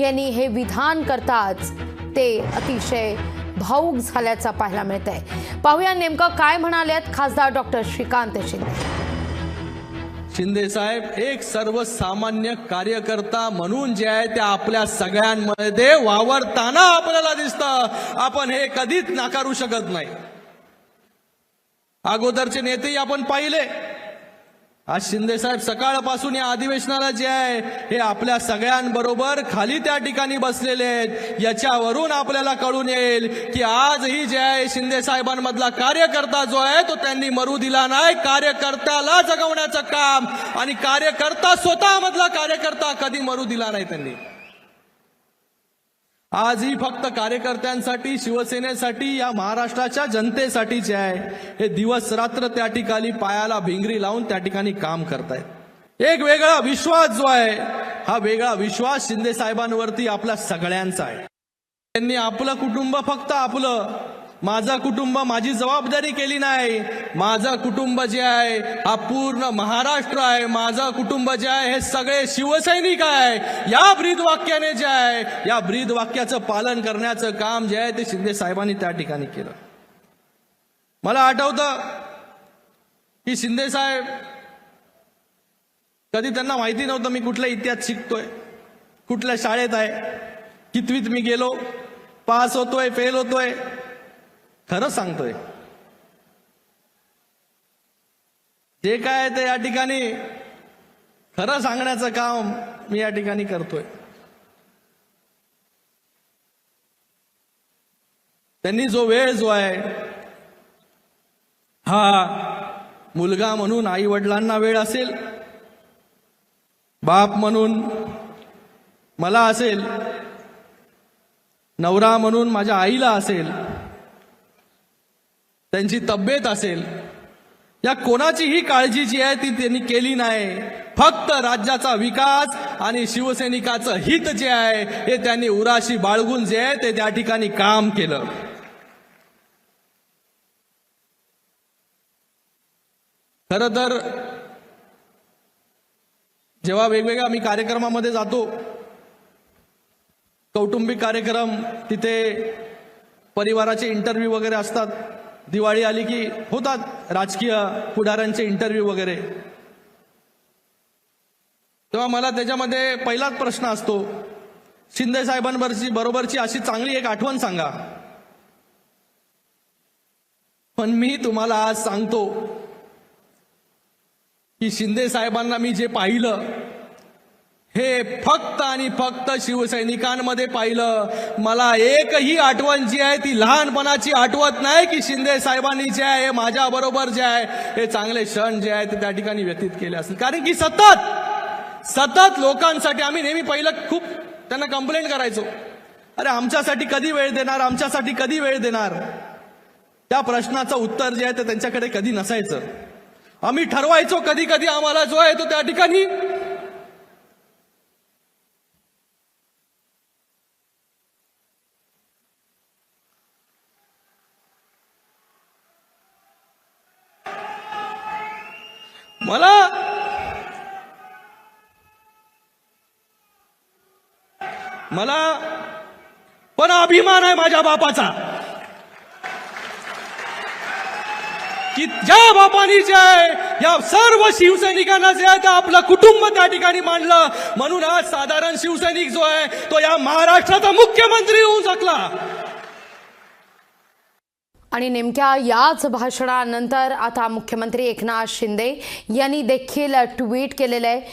यांनी हे विधान करताच ते अतिशय भाऊक झाल्याचं पाहायला मिळत आहे पाहूया नेमकं काय म्हणालेत खासदार डॉक्टर श्रीकांत शिंदे. शिंदे साहेब एक सर्वसामान्य कार्यकर्ता म्हणून जे आहे ते आपल्या सगळ्यांमध्ये वावरताना आपल्याला दिसतं. आपण हे कधीच नाकारू शकत नाही. अगोदरचे नेतेही आपण पाहिले. आज शिंदेसाहेब सकाळपासून या अधिवेशनाला जे आहे हे आपल्या सगळ्यांबरोबर खाली त्या ठिकाणी बसलेले आहेत. याच्यावरून आपल्याला कळून येईल की आजही जे आहे शिंदेसाहेबांमधला कार्यकर्ता जो आहे तो त्यांनी मरू दिला नाही. कार्यकर्त्याला जगवण्याचं काम आणि कार्यकर्ता स्वतःमधला कार्यकर्ता कधी मरू दिला नाही त्यांनी. आजही फक्त कार्यकर्त्यांसाठी शिवसेनेसाठी या महाराष्ट्राच्या जनतेसाठी जे आहे. हे दिवस रात्र त्या ठिकाणी पायाला भिंगरी लावून त्या ठिकाणी काम करतायत. एक वेगळा विश्वास जो आहे हा वेगळा विश्वास शिंदे साहेबांवरती आपल्या सगळ्यांचा आहे. त्यांनी आपलं कुटुंब फक्त आपलं माझा कुटुंब माझी जबाबदारी केली नाही. माझा कुटुंब जे आहे हा पूर्ण महाराष्ट्र आहे. माझं कुटुंब जे आहे हे सगळे शिवसैनिक आहे. या ब्रीद वाक्याने जे आहे या ब्रीद वाक्याचं पालन करण्याचं काम जे आहे ते शिंदे साहेबांनी त्या ठिकाणी केलं. मला आठवतं की शिंदे साहेब कधी त्यांना माहिती नव्हतं मी कुठल्या इतिहास शिकतोय कुठल्या शाळेत आहे. कितवीत मी गेलो पास होतोय फेल होतोय. खरं सांगतोय. जे काय ते या ठिकाणी खरं सांगण्याचं काम मी या ठिकाणी करतोय. त्यांनी जो वेळ जो आहे हा मुलगा म्हणून आई वडिलांना वेळ असेल बाप म्हणून मला असेल नवरा म्हणून माझ्या आईला असेल त्यांची तब्येत असेल. या कोणाचीही काळजी जी आहे ती त्यांनी केली नाही. फक्त राज्याचा विकास आणि शिवसैनिकाचं हित जे आहे हे त्यांनी उराशी बाळगून जे आहे ते त्या ठिकाणी काम केलं. खर तर जेव्हा वेगवेगळ्या आम्ही कार्यक्रमामध्ये जातो कौटुंबिक कार्यक्रम तिथे परिवाराचे इंटरव्ह्यू वगैरे असतात. दिवाळी आली की होतात राजकीय पुढाऱ्यांचे इंटरव्ह्यू वगैरे. तेव्हा मला त्याच्यामध्ये पहिलाच प्रश्न असतो शिंदे साहेबांवरची बरोबरची अशी चांगली एक आठवण सांगा. पण मी तुम्हाला आज सांगतो की शिंदे साहेबांना मी जे पाहिलं हे फक्त आणि फक्त शिवसैनिकांमध्ये पाहिलं. मला एकही आठवण जी आहे ती लहानपणाची आठवत नाही की शिंदे साहेबांनी जे आहे हे माझ्या बरोबर जे आहे हे चांगले क्षण जे आहे ते त्या ठिकाणी व्यतीत केले असतील. कारण की सतत सतत लोकांसाठी आम्ही नेहमी पहिलं खूप त्यांना कंप्लेंट करायचो. अरे आमच्यासाठी कधी वेळ देणार? आमच्यासाठी कधी वेळ देणार? त्या प्रश्नाचं उत्तर जे आहे ते त्यांच्याकडे कधी नसायचं. आम्ही ठरवायचो कधी कधी आम्हाला जो आहे तो त्या ठिकाणी मला मला पण अभिमान आहे माझ्या बापाचा. की ज्या बापानी जे आहे या सर्व शिवसैनिकांना जे आहे ते आपलं कुटुंब त्या ठिकाणी मांडलं. म्हणून आज साधारण शिवसैनिक जो आहे तो या महाराष्ट्राचा मुख्यमंत्री होऊ शकला. आणि नेमक्या याच भाषणानंतर आता मुख्यमंत्री एकनाथ शिंदे यांनी देखील ट्विट केलेलं आहे.